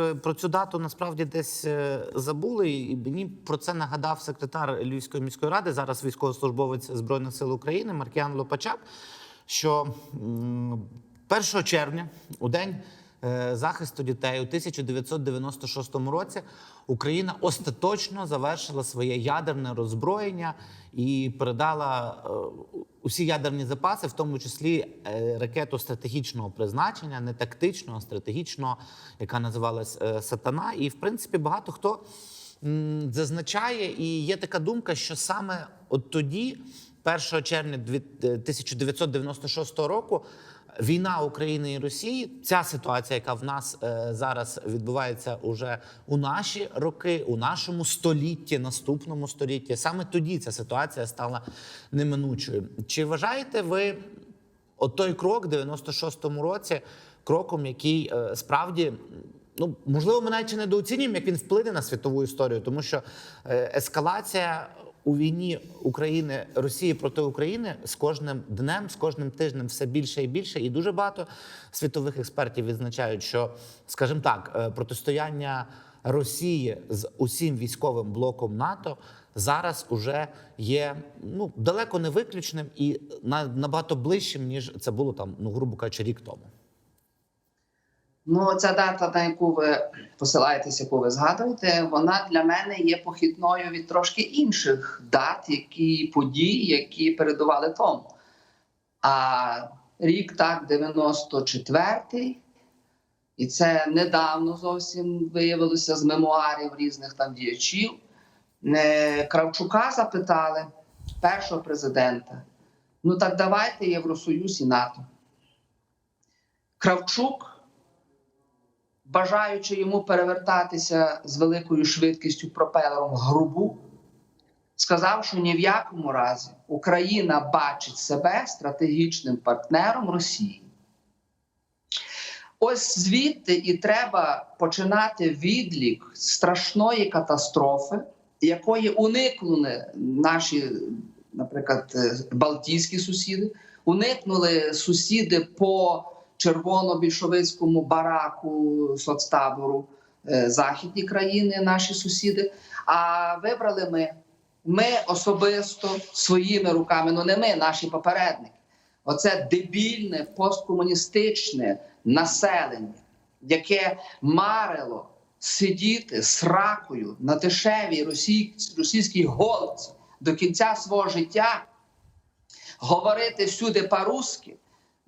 Е, Про цю дату насправді десь е, забули, і мені про це нагадав секретар Львівської міської ради, зараз військовослужбовець Збройних сил України Маркіан Лопачак, що 1 червня, у день е, захисту дітей у 1996 році, Україна остаточно завершила своє ядерне роззброєння і передала усі ядерні запаси, в тому числі е, ракету стратегічного призначення, не тактичного, а стратегічного, яка називалась е, Сатана. І в принципі багато хто зазначає, і є така думка, що саме от тоді, 1 червня дві- е, 1996 року. Війна України і Росії, ця ситуація, яка в нас е, зараз відбувається уже у наші роки, у нашому столітті, наступному столітті, саме тоді ця ситуація стала неминучою. Чи вважаєте ви от той крок в 96-му році кроком, який е, справді ну можливо, ми навіть недооцінюємо, як він вплине на світову історію, тому що е, ескалація у війні України Росії проти України з кожним днем, з кожним тижнем все більше і більше, і дуже багато світових експертів відзначають, що, скажімо так, е, протистояння Росії з усім військовим блоком НАТО зараз уже є ну далеко не виключним і на- набагато ближчим ніж це було там, ну грубо кажучи, рік тому. Ну, ця дата, на яку ви посилаєтесь, яку ви згадуєте, вона для мене є похідною від трошки інших дат, які події, які передували тому. А рік так, 94-й, і це недавно зовсім виявилося з мемуарів різних там діячів. Кравчука запитали першого президента: ну так давайте Євросоюз і НАТО. Кравчук бажаючи йому перевертатися з великою швидкістю пропелером в грубу, сказав, що ні в якому разі Україна бачить себе стратегічним партнером Росії. Ось звідти і треба починати відлік страшної катастрофи, якої уникнули наші, наприклад, е, балтійські сусіди, уникнули сусіди по червоно-більшовицькому бараку соцтабору е, західні країни, наші сусіди. А вибрали ми. Ми особисто своїми руками, ну не ми, наші попередники. Оце дебільне посткомуністичне населення, яке марило сидіти з ракою на дешевій росій, російській голці до кінця свого життя, говорити всюди по-русски,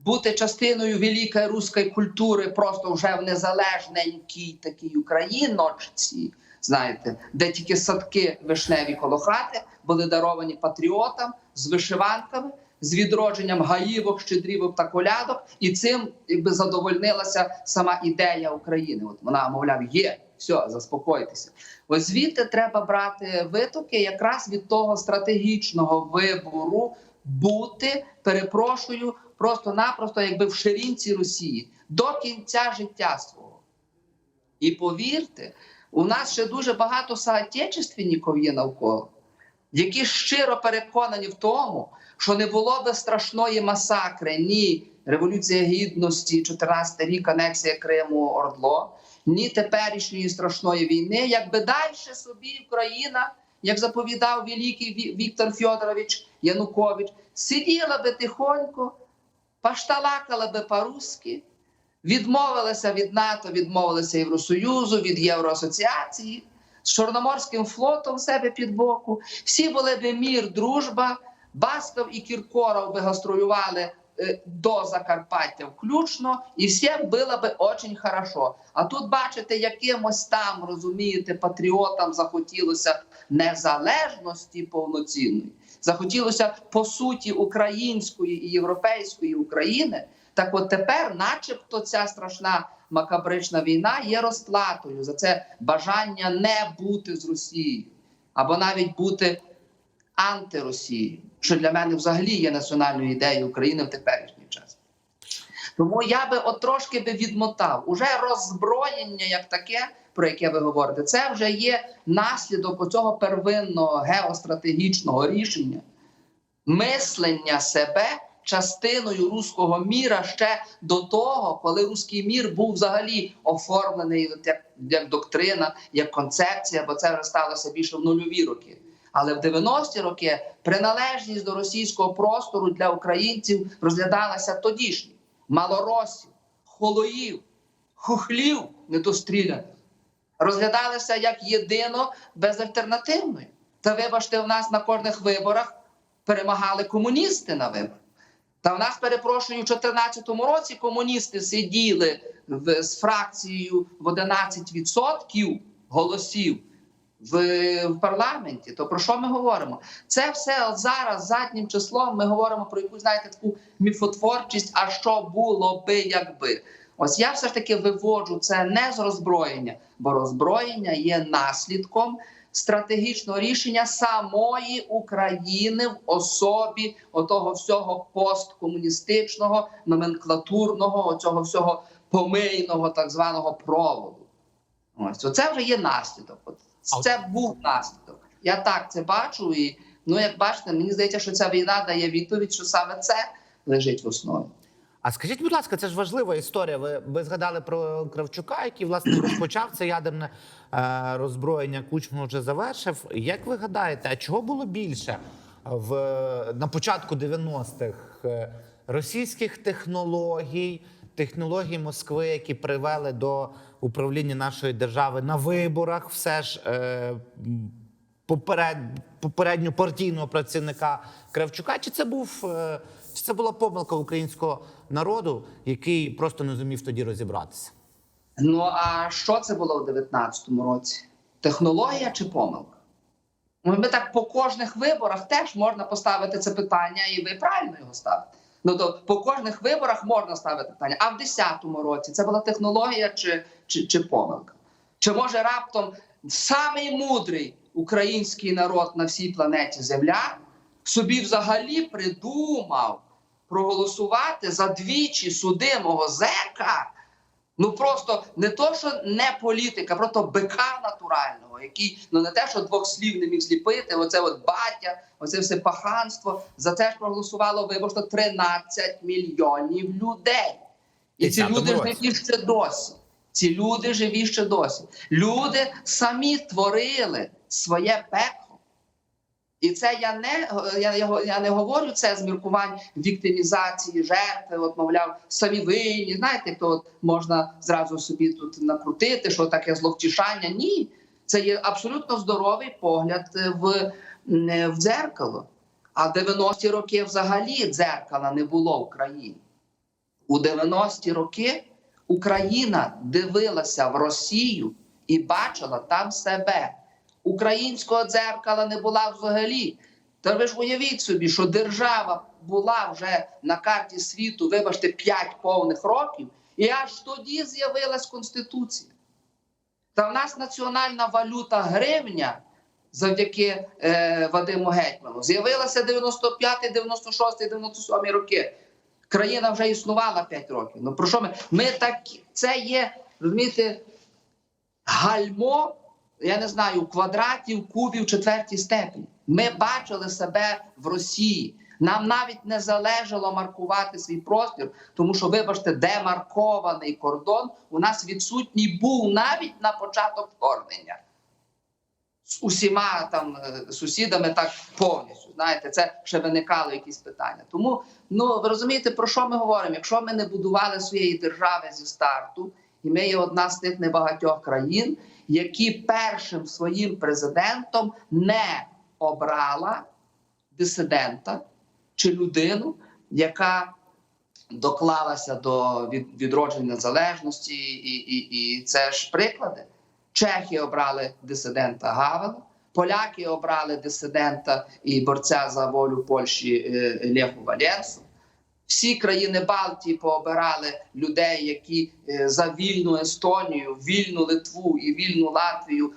бути частиною великої руської культури, просто вже в незалежненькій такій Україночці, знаєте, де тільки садки вишневі коло хати були даровані патріотам з вишиванками, з відродженням гаївок, щедрівок та колядок, і цим якби задовольнилася сама ідея України. От вона, мовляв, є. Все, заспокойтеся. Ось звідти треба брати витоки якраз від того стратегічного вибору бути, перепрошую, просто-напросто, якби в ширинці Росії до кінця життя свого. І повірте, у нас ще дуже багато соотечественників є навколо, які щиро переконані в тому, що не було би страшної масакри, ні Революція Гідності, 14 рік анексія Криму, Ордло, ні теперішньої страшної війни, якби далі собі Україна, як заповідав великий Віктор Фьодорович Янукович, сиділа би тихонько, пашталакала би по-русски, відмовилася від НАТО, відмовилася Євросоюзу, від Євроасоціації, з Чорноморським флотом себе під боку. Всі були би мір, дружба. Басков і Кіркоров би гастролювали е, до Закарпаття включно, і всім було би дуже хорошо. А тут, бачите, якимось там, розумієте, патріотам захотілося незалежності повноцінної, захотілося по суті української і європейської України. Так от тепер, начебто, ця страшна макабрична війна є розплатою за це бажання не бути з Росією або навіть бути антиросією, що для мене взагалі є національною ідеєю України в теперішній. Тому я би от трошки би відмотав уже роззброєння, як таке, про яке ви говорите, це вже є наслідок цього первинного геостратегічного рішення мислення себе частиною руського міра ще до того, коли руський мір був взагалі оформлений як, як доктрина, як концепція, бо це вже сталося більше в нульові роки. Але в 90-ті роки приналежність до російського простору для українців розглядалася тодішньо. Малоросів, холоїв, хухлів недостріляних розглядалися як єдино безальтернативною. Та вибачте, у нас на кожних виборах перемагали комуністи на виборах. Та в нас, перепрошую, у 2014 році комуністи сиділи з фракцією в 11% голосів в, парламенті. То про що ми говоримо? Це все зараз заднім числом. Ми говоримо про якусь знаєте таку міфотворчість. А що було би, якби? Ось я все ж таки виводжу це не з роззброєння, бо роззброєння є наслідком стратегічного рішення самої України в особі отого всього посткомуністичного, номенклатурного, цього всього помийного так званого проводу. Ось це вже є наслідок. Це був наслідок. Я так це бачу, і ну як бачите, мені здається, що ця війна дає відповідь, що саме це лежить в основі. А скажіть, будь ласка, це ж важлива історія. Ви, ви згадали про Кравчука, який власне розпочав це ядерне е, роззброєння. Кучму вже завершив. Як ви гадаєте, а чого було більше в на початку 90-х Е, російських технологій, технологій Москви, які привели до управління нашої держави на виборах, все ж е, поперед, попередньо партійного працівника Кравчука? Чи це був е, чи це була помилка українського народу, який просто не зумів тоді розібратися? Ну а що це було у 19-му році? Технологія чи помилка? Ну, Ми так по кожних виборах теж можна поставити це питання, і ви правильно його ставите. Ну то по кожних виборах можна ставити питання. А в 10-му році це була технологія чи, чи, чи помилка? Чи може раптом самий мудрий український народ на всій планеті Земля собі взагалі придумав проголосувати за двічі судимого зека? Ну просто не то, що не політика, просто бика натурального, який ну не те, що двох слів не міг зліпити. Оце от батя, оце все паханство. За це ж проголосувало виборно 13 мільйонів людей. І ці люди живі ще досі. Ці люди живі ще досі. Люди самі творили своє пекло. І це я не я, я, я не говорю це з міркувань віктимізації, жертви, от мовляв, самі винні. Знаєте, то от можна зразу собі тут накрутити, що таке зловтішання. Ні, це є абсолютно здоровий погляд е, в, е, в дзеркало. А в 90-ті роки взагалі дзеркала не було в країні. У 90-ті роки Україна дивилася в Росію і бачила там себе. Українського дзеркала не була взагалі. Та ви ж уявіть собі, що держава була вже на карті світу, вибачте, 5 повних років, і аж тоді з'явилась Конституція. Та в нас національна валюта гривня завдяки е, Вадиму Гетьману з'явилася 95, 96, 97 роки. Країна вже існувала 5 років. Ну про що ми? Ми так це є, розумієте, гальмо, я не знаю, квадратів, кубів четвертій степені. Ми бачили себе в Росії. Нам навіть не залежало маркувати свій простір, тому що, вибачте, демаркований кордон у нас відсутній був навіть на початок вторгнення. З усіма там е, сусідами так повністю. Знаєте, це ще виникало якісь питання. Тому ну ви розумієте, про що ми говоримо? Якщо ми не будували своєї держави зі старту, і ми є одна з тих небагатьох країн, які першим своїм президентом не обрала дисидента чи людину, яка доклалася до відродження незалежності, і, і, і це ж приклади. Чехи обрали дисидента Гавела, поляки обрали дисидента і борця за волю Польщі е, Леху Валенсу. Всі країни Балтії пообирали людей, які е, за вільну Естонію, вільну Литву і вільну Латвію.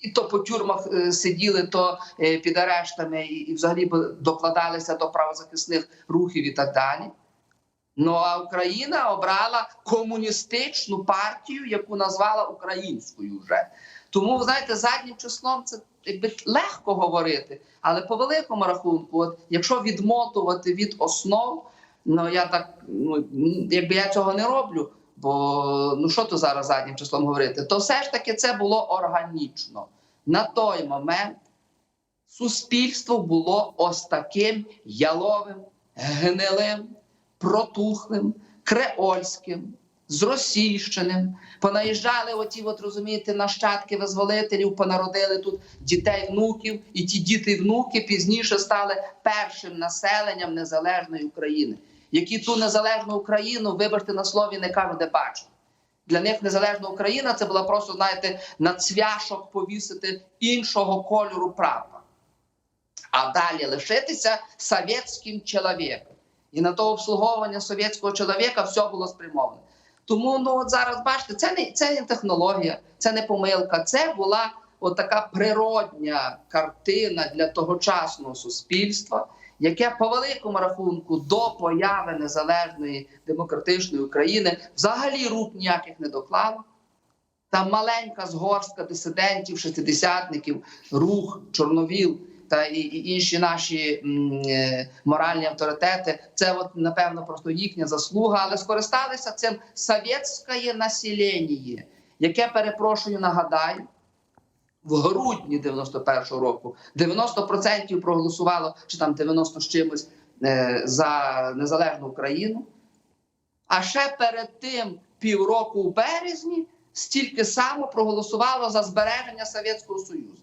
І то по тюрмах е, сиділи, то е, під арештами, і, і взагалі докладалися до правозахисних рухів і так далі. Ну а Україна обрала комуністичну партію, яку назвала українською вже. Тому, ви знаєте, заднім числом це якби легко говорити, але по великому рахунку, от, якщо відмотувати від основ, Ну я так, ну якби я цього не роблю, бо ну що то зараз заднім числом говорити, то все ж таки це було органічно. На той момент суспільство було ось таким яловим, гнилим, протухлим, креольським, зросійщеним. Понаїжджали оті, от розумієте, нащадки визволителів, понародили тут дітей, внуків, і ті діти внуки пізніше стали першим населенням незалежної України, які ту незалежну Україну, вибачте на слові, не кажуть, де бачили. Для них незалежна Україна це була просто, знаєте, на цвяшок повісити іншого кольору прапор. А далі лишитися совєтським чоловіком. І на то обслуговування совєтського чоловіка все було спрямоване. Тому ну от зараз бачите, це не це не технологія, це не помилка. Це була от така природня картина для тогочасного суспільства, яке по великому рахунку до появи незалежної демократичної України взагалі рук ніяких не доклало. Там маленька згорстка дисидентів, шестидесятників, рух, чорновіл та і, і інші наші м, е, моральні авторитети. Це от напевно просто їхня заслуга, але скористалися цим совєтське населення, яке перепрошую, нагадаю. В грудні 91-го року 90% проголосувало, чи там 90 з чимось е, за незалежну Україну. А ще перед тим півроку у березні стільки само проголосувало за збереження Совєтського Союзу.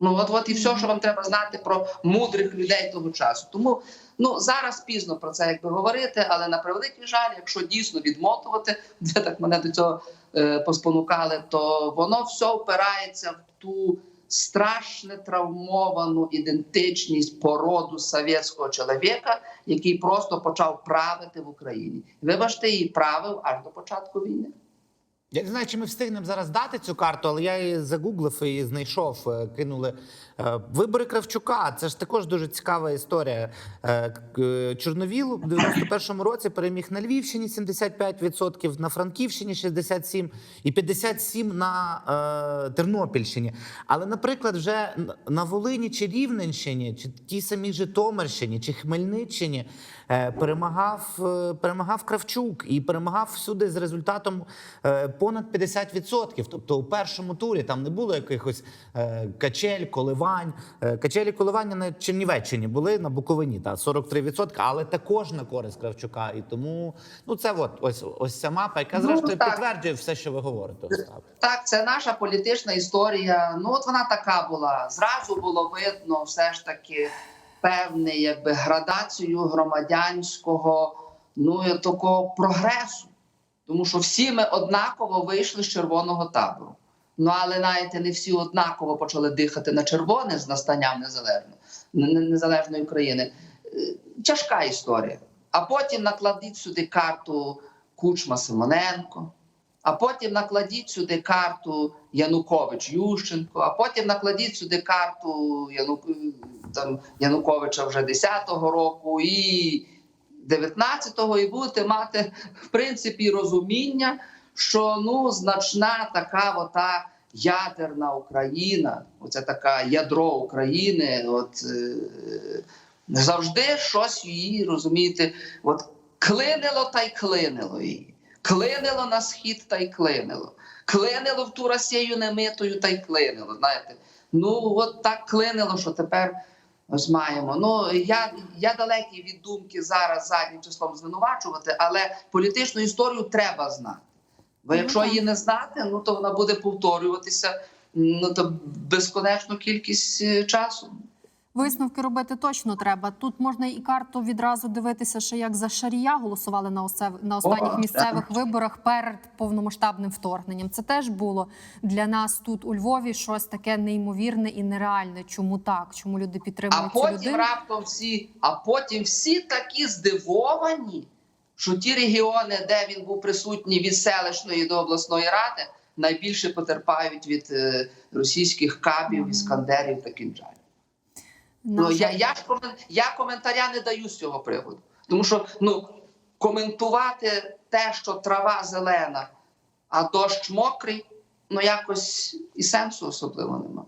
Ну от, от і все, що вам треба знати про мудрих людей того часу. Тому ну зараз пізно про це якби говорити, але на превеликий жаль, якщо дійсно відмотувати, де так мене до цього е, поспонукали, то воно все впирається в ту страшно травмовану ідентичність породу совєтського чоловіка, який просто почав правити в Україні. Вибачте, і правив аж до початку війни. Я не знаю, чи ми встигнемо зараз дати цю карту, але я її загуглив і знайшов. е, Кинули Е, вибори Кравчука. Це ж також дуже цікава історія. Е, Чорновіл в 91-му році переміг на Львівщині 75%, на Франківщині 67% і 57% на Тернопільщині. Але, наприклад, вже на Волині чи Рівненщині, чи тій самій Житомирщині, чи Хмельниччині перемагав, перемагав Кравчук і перемагав всюди з результатом понад 50%. Тобто у першому турі там не було якихось е, качель, коливань. Е, Качелі коливання на Чернівеччині були на Буковині, та 43%, але також на користь Кравчука. І тому ну це от ось ось ця мапа, яка Ну, зрештою так. підтверджує все, що ви говорите. Остап. Так, це наша політична історія. Ну, от вона така була. Зразу було видно, все ж таки, певне, якби градацію громадянського, ну такого прогресу. Тому що всі ми однаково вийшли з червоного табору. Ну але знаєте, не всі однаково почали дихати на червоне з настанням незалежної, незалежної України. Е, Тяжка історія. А потім накладіть сюди карту Кучма Симоненко. А потім накладіть сюди карту Янукович Ющенко, а потім накладіть сюди карту Яну... там, Януковича вже 10-го року і 19-го, і будете мати в принципі розуміння, що ну значна така ота ядерна Україна, оце така ядро України, от е, завжди щось її розумієте, от клинило та й клинило її. Клинило на схід та й клинило. Клинило в ту Росію немитою та й клинило. Знаєте, ну от так клинило, що тепер ось маємо. Ну я, я далекий від думки зараз заднім числом звинувачувати, але політичну історію треба знати. Бо Ну, якщо її не знати, ну то вона буде повторюватися ну то безконечну кількість е, часу. Висновки робити точно треба. Тут можна і карту відразу дивитися, що як за Шарія голосували на осев- на останніх О, місцевих виборах перед повномасштабним вторгненням. Це теж було для нас тут у Львові щось таке неймовірне і нереальне. Чому так? Чому люди А підтримують цю потім людину? раптом всі, а потім всі такі здивовані, що ті регіони, де він був присутній від селищної до обласної ради, найбільше потерпають від е, російських кабів, іскандерів та кінжалів. Ну я, я ж комен- я коментаря не даю з цього приводу, тому що ну коментувати те, що трава зелена, а дощ мокрий, ну якось і сенсу особливо нема.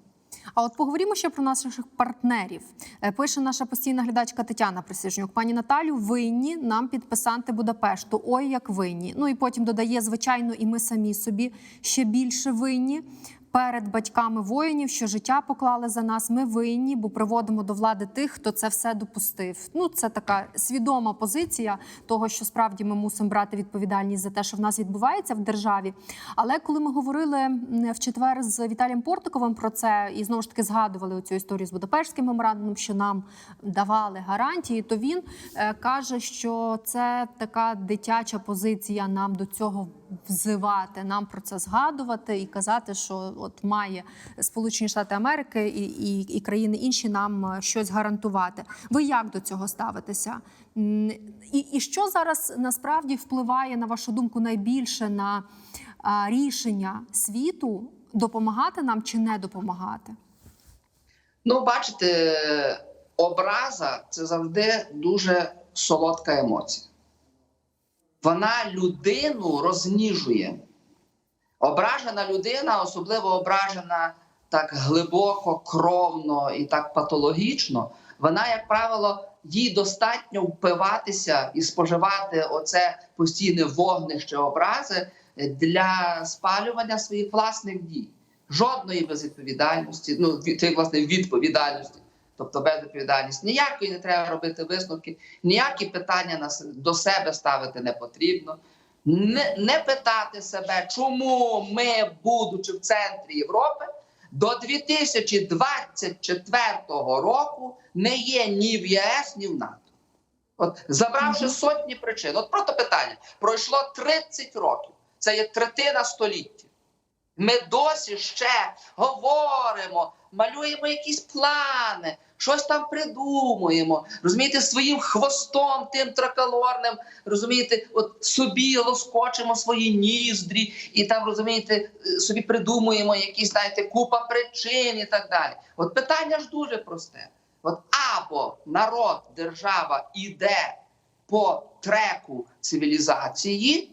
А от поговоримо ще про наших партнерів. Е, Пише наша постійна глядачка Тетяна Присяжнюк. Пані Наталю, винні нам підписанти Будапешту. Ой, як винні. Ну і потім додає, звичайно, і ми самі собі ще більше винні. Перед батьками воїнів, що життя поклали за нас, ми винні, бо приводимо до влади тих, хто це все допустив. Ну це така свідома позиція того, що справді ми мусимо брати відповідальність за те, що в нас відбувається в державі. Але коли ми говорили в четвер з Віталієм Портиковим про це і знову ж таки згадували цю історію з Будапештським меморандумом, що нам давали гарантії, то він е, каже, що це така дитяча позиція нам до цього взивати, нам про це згадувати і казати, що от має Сполучені Штати Америки і, і, і країни інші нам е, щось гарантувати. Ви як до цього ставитеся? І, і що зараз насправді впливає на вашу думку найбільше на а, рішення світу допомагати нам чи не допомагати? Ну, бачите, образа це завжди дуже солодка емоція. Вона людину розніжує. Ображена людина, особливо ображена так глибоко, кровно і так патологічно, вона, як правило, їй достатньо впиватися і споживати оце постійне вогнище образи для спалювання своїх власних дій. Жодної безвідповідальності, ну тих, власне відповідальності, тобто безвідповідальність. Ніякої не треба робити висновки, ніякі питання до себе ставити не потрібно. Не, не питати себе, чому ми, будучи в центрі Європи, до 2024 року не є ні в ЄС, ні в НАТО. От забравши сотні причин, от просто питання: пройшло 30 років. Це є третина століття. Ми досі ще говоримо, малюємо якісь плани, щось там придумуємо. Розумієте, своїм хвостом тим тракалорним, розумієте, от собі лоскочимо свої ніздрі, і там розумієте, е, собі придумуємо якісь, знаєте, купа причин і так далі. От питання ж дуже просте. От або народ, держава іде по треку цивілізації,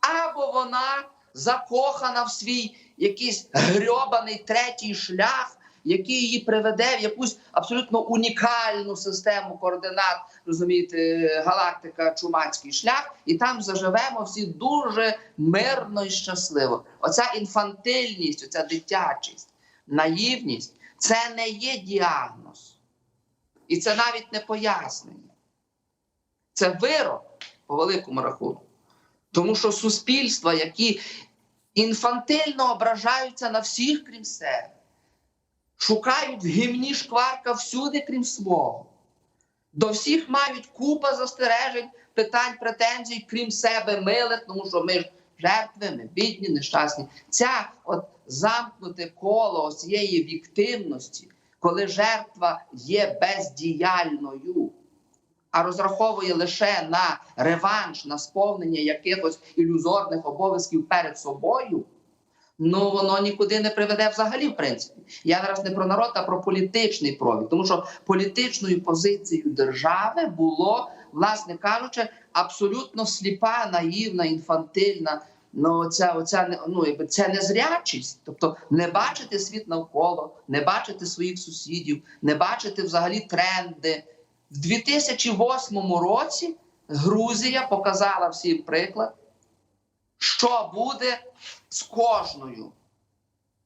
або вона закохана в свій якийсь грьобаний третій шлях, який її приведе в якусь абсолютно унікальну систему координат, розумієте, галактика, чумацький шлях, і там заживемо всі дуже мирно і щасливо. Оця інфантильність, оця дитячість, наївність це не є діагноз. І це навіть не пояснення. Це вирок по великому рахунку. Тому що суспільства, які інфантильно ображаються на всіх, крім себе, шукають в гімні шкварка всюди, крім свого. До всіх мають купа застережень, питань, претензій, крім себе, милих, тому що ми ж жертви, ми бідні, нещасні. Ця от замкнуте коло цієї віктивності, коли жертва є бездіяльною а розраховує лише на реванш, на сповнення якихось ілюзорних обов'язків перед собою, ну воно нікуди не приведе взагалі, в принципі. Я зараз не про народ, а про політичний провід. Тому що політичною позицією держави було, власне кажучи, абсолютно сліпа, наївна, інфантильна. Ну, оця, оця ну, якби це незрячість, тобто не бачити світ навколо, не бачити своїх сусідів, не бачити взагалі тренди. В 2008 році Грузія показала всім приклад, що буде з кожною,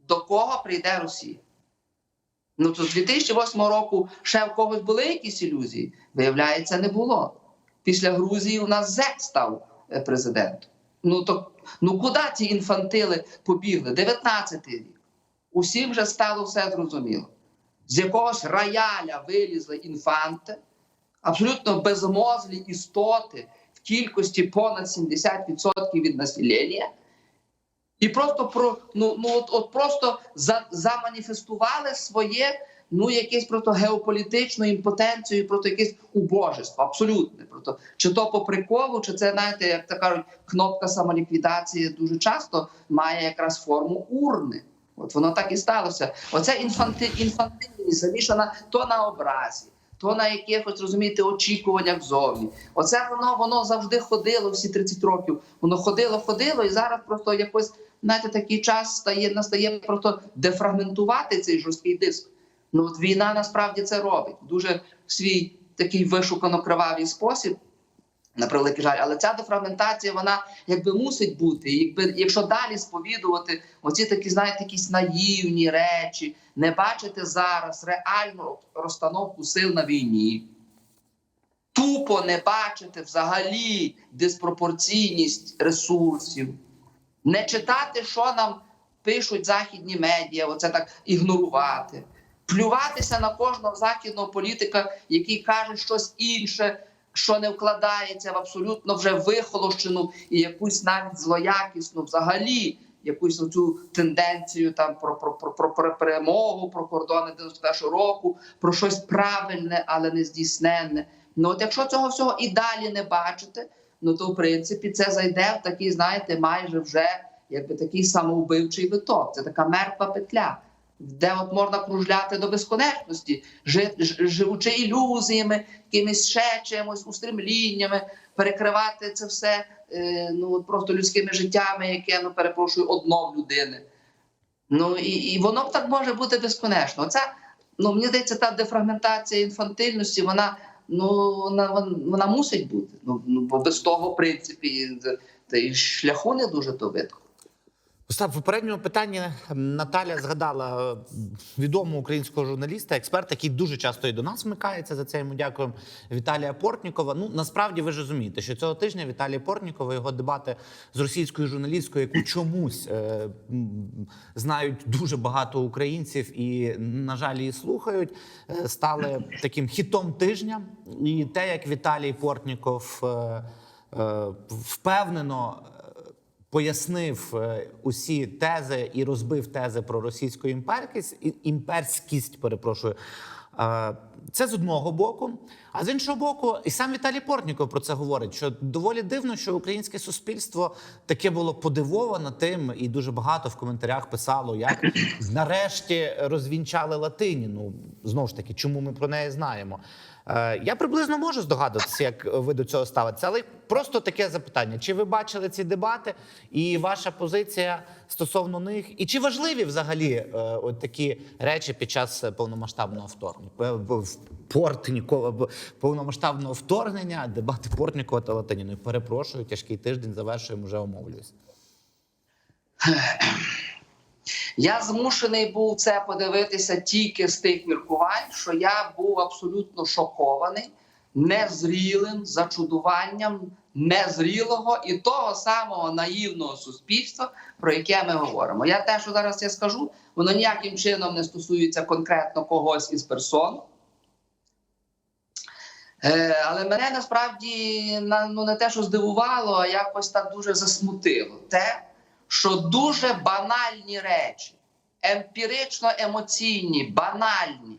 до кого прийде Росія. Ну то з 2008 року ще в когось були якісь ілюзії? Виявляється, не було. Після Грузії у нас ЗЕК став е, президентом. Ну то ну куди ці інфантили побігли? 19-й рік. Усім вже стало все зрозуміло. З якогось рояля вилізли інфанти, абсолютно безмозлі істоти в кількості понад 70% від населення. І просто про ну, ну от, от просто за, заманіфестували своє ну якесь просто геополітичну імпотенцію, просто якесь убожество, абсолютне. Просто чи то по приколу, чи це знаєте, як то кажуть, кнопка самоліквідації дуже часто має якраз форму урни. От воно так і сталося. Оця інфанти, інфантильність замішана то на образі, то на якихось розумієте очікуваннях зовні. Оце воно воно завжди ходило всі 30 років. Воно ходило, ходило, і зараз просто якось знаєте, такий час стає настає просто дефрагментувати цей жорсткий диск. Ну от війна насправді це робить дуже свій такий вишукано кривавий спосіб. На превеликий жаль, але ця дефрагментація вона якби мусить бути. Якби якщо далі сповідувати оці такі, знаєте, якісь наївні речі, не бачити зараз реальну розстановку сил на війні, тупо не бачити взагалі диспропорційність ресурсів, не читати, що нам пишуть західні медіа, оце так ігнорувати, плюватися на кожного західного політика, який каже щось інше, що не вкладається в абсолютно вже вихолощену і якусь навіть злоякісну, взагалі якусь цю тенденцію там про, про, про, про, про перемогу, про кордони 91 року, про щось правильне, але не здійсненне. Ну от якщо цього всього і далі не бачите, ну то в принципі це зайде в такий, знаєте, майже вже якби такий самовбивчий виток. Це така мертва петля, де от можна кружляти до безконечності, живучи ілюзіями, якимись ще чимось, устремліннями, перекривати це все е, ну просто людськими життями, яке ну перепрошую одно в людини. Ну і, і воно б так може бути безконечно. Оця, ну мені здається, та дефрагментація інфантильності, вона ну вона, вона мусить бути. Ну, ну бо без того, в принципі, та й шляху не дуже то видко. Остап, в попередньому питанні Наталя згадала е, відомого українського журналіста, експерта, який дуже часто і до нас вмикається. За це йому дякуємо. Віталія Портнікова. Ну насправді ви ж розумієте, що цього тижня Віталій Портнікова його дебати з російською журналісткою, яку чомусь е, знають дуже багато українців і, на жаль, її слухають, е, стали таким хітом тижня. І те, як Віталій Портніков е, е, впевнено пояснив е, усі тези і розбив тези про російську імперськість, імперськість, перепрошую. Е, Це з одного боку, а з іншого боку, і сам Віталій Портніков про це говорить. Що доволі дивно, що українське суспільство таке було подивоване тим, і дуже багато в коментарях писало, як нарешті розвінчали латині. Ну знову ж таки, чому ми про неї знаємо? Е, Я приблизно можу здогадуватися, як ви до цього ставитеся, але просто таке запитання: чи ви бачили ці дебати, і ваша позиція стосовно них, і чи важливі взагалі е, от такі речі під час повномасштабного вторгнення? Портнікова повномасштабного вторгнення, дебати Портнікова та Латиніної. Перепрошую, тяжкий тиждень завершуємо, вже омовлююсь. Я змушений був це подивитися тільки з тих міркувань, що я був абсолютно шокований незрілим зачудуванням незрілого і того самого наївного суспільства, про яке ми говоримо. Я те, що зараз я скажу, воно ніяким чином не стосується конкретно когось із персон. Е, але мене насправді ну, не те, що здивувало, а якось так дуже засмутило те, що дуже банальні речі, емпірично емоційні, банальні,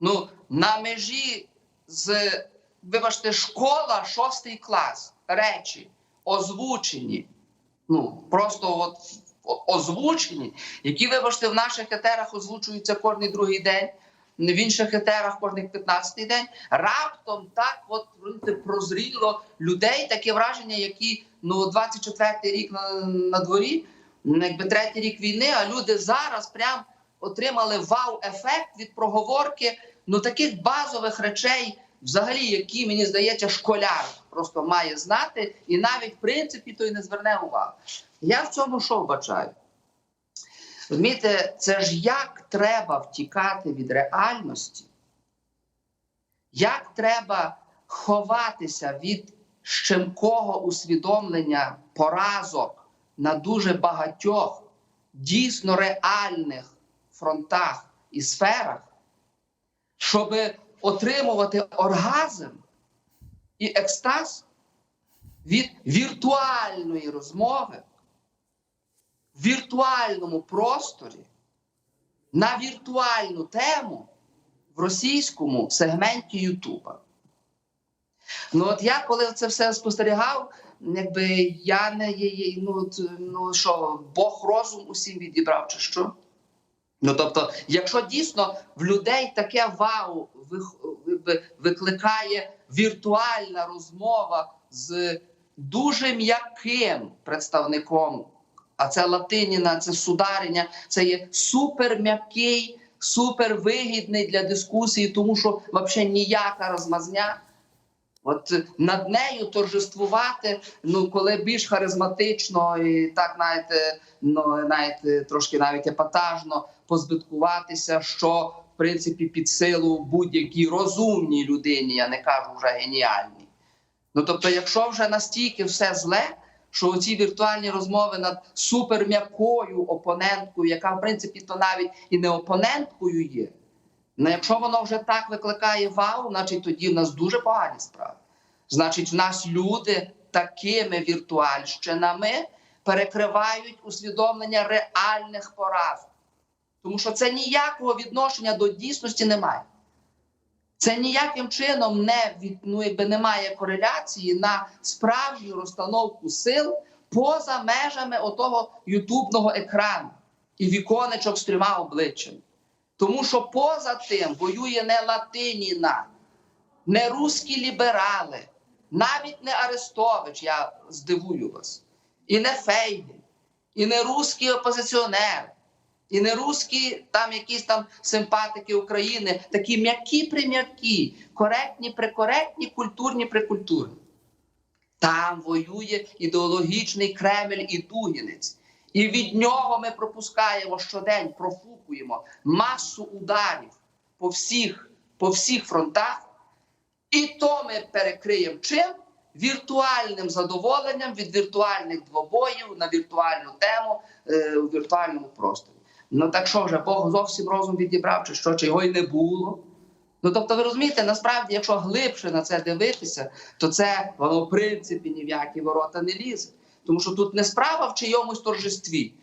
ну, на межі з, вибачте, школа, шостий клас, речі озвучені, ну, просто от озвучені, які, вибачте, в наших етерах озвучуються кожний другий день, в інших етерах кожний 15-й день. Раптом так от прозріло людей таке враження, які ну 24-й рік на, на дворі, ну, якби третій рік війни, а люди зараз прям отримали вау-ефект від проговорки ну таких базових речей, взагалі, які мені здається, школяр просто має знати, і навіть в принципі той не зверне увагу. Я в цьому що вбачаю? Розумієте, це ж як треба втікати від реальності, як треба ховатися від щемкого усвідомлення поразок на дуже багатьох дійсно реальних фронтах і сферах, щоб отримувати оргазм і екстаз від віртуальної розмови віртуальному просторі на віртуальну тему в російському сегменті Ютуба. Ну, от я коли це все спостерігав, якби я не є- ну, ну що, Бог розум усім відібрав, чи що? Ну тобто, якщо дійсно в людей таке вау викликає віртуальна розмова з дуже м'яким представником А це латиніна, це сударення, це є супер м'який, супер для дискусії, тому що взагалі ніяка розмазня. От над нею торжествувати, ну коли більш харизматично і так знаєте, ну знаєте, трошки навіть епатажно позбиткуватися, що в принципі під силу будь-якій розумній людині, я не кажу вже геніальній. Ну тобто, якщо вже настільки все зле, що ці віртуальні розмови над суперм'якою опоненткою, яка в принципі то навіть і не опоненткою є. Ну, якщо воно вже так викликає вау, значить тоді в нас дуже погані справи. Значить, в нас люди такими віртуальщинами перекривають усвідомлення реальних поразок. Тому що це ніякого відношення до дійсності немає. Це ніяким чином не від, ну, якби немає кореляції на справжню розстановку сил поза межами отого ютубного екрану і віконечок з трьома обличчями. Тому що поза тим воює не Латиніна, не русські ліберали, навіть не Арестович, я здивую вас, і не Фейгін, і не русські опозиціонери, і не русські там якісь там симпатики України, такі м'які прим'які, коректні прикоректні, культурні прикультурні. Там воює ідеологічний Кремль і Дугінець. І від нього ми пропускаємо щодень, профукуємо масу ударів по всіх, по всіх фронтах. І то ми перекриємо чим? Віртуальним задоволенням від віртуальних двобоїв на віртуальну тему е, у віртуальному просторі. Ну так що вже Бог зовсім розум відібрав, чи що, чи його й не було. Ну тобто, ви розумієте, насправді, якщо глибше на це дивитися, то це воно в принципі ні в які ворота не лізе. Тому що тут не справа в чийомусь торжестві,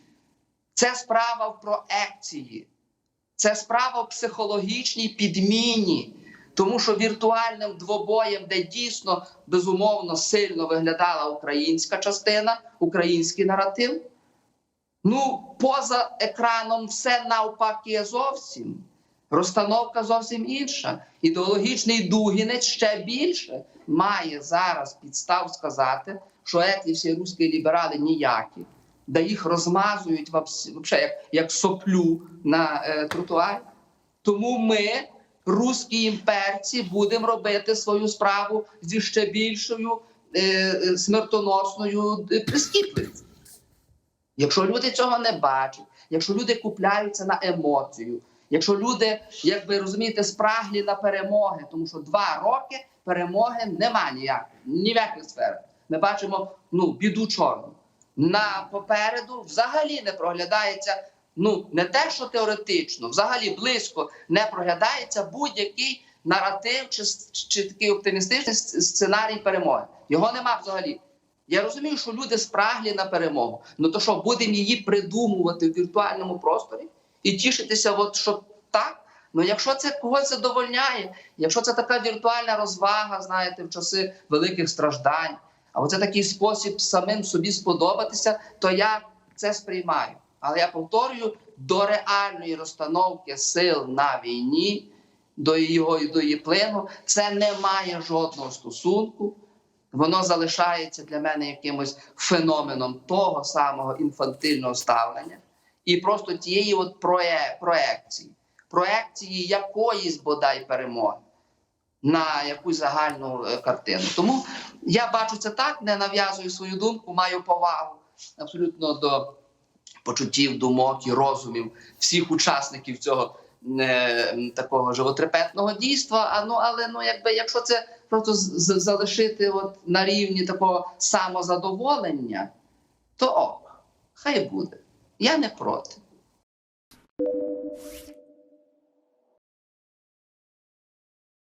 це справа в проекції, це справа в психологічній підміні. Тому що віртуальним двобоєм, де дійсно безумовно сильно виглядала українська частина, український наратив. Ну, поза екраном все навпаки зовсім. Розстановка зовсім інша. Ідеологічний дугінець ще більше має зараз підстав сказати, що ці всі русські ліберали ніякі, де їх розмазують вообще, як, як соплю на е, тротуарі. Тому ми, русські імперці, будемо робити свою справу зі ще більшою е, е, смертоносною е, прискіпливістю. Якщо люди цього не бачать, якщо люди купляються на емоцію, якщо люди, як ви розумієте, спраглі на перемоги, тому що два роки перемоги нема ніякої, ні в яких сферах. Ми бачимо ну, біду чорну. На попереду взагалі не проглядається, ну не те, що теоретично, взагалі близько не проглядається будь-який наратив чи, чи такий оптимістичний сценарій перемоги. Його нема взагалі. Я розумію, що люди спраглі на перемогу. Ну то що, будемо її придумувати в віртуальному просторі і тішитися, от що так. Ну, якщо це когось задовольняє, якщо це така віртуальна розвага, знаєте, в часи великих страждань, а це такий спосіб самим собі сподобатися, то я це сприймаю. Але я повторюю, до реальної розстановки сил на війні, до його і до її плину, це не має жодного стосунку. Воно залишається для мене якимось феноменом того самого інфантильного ставлення і просто тієї от проє, проекції, проекції якоїсь бодай перемоги на якусь загальну е, картину. Тому я бачу це так, не нав'язую свою думку, маю повагу абсолютно до почуттів, думок і розумів всіх учасників цього е, такого животрепетного дійства. А ну але ну, якби якщо це просто залишити от на рівні такого самозадоволення, то ок, хай буде. Я не проти.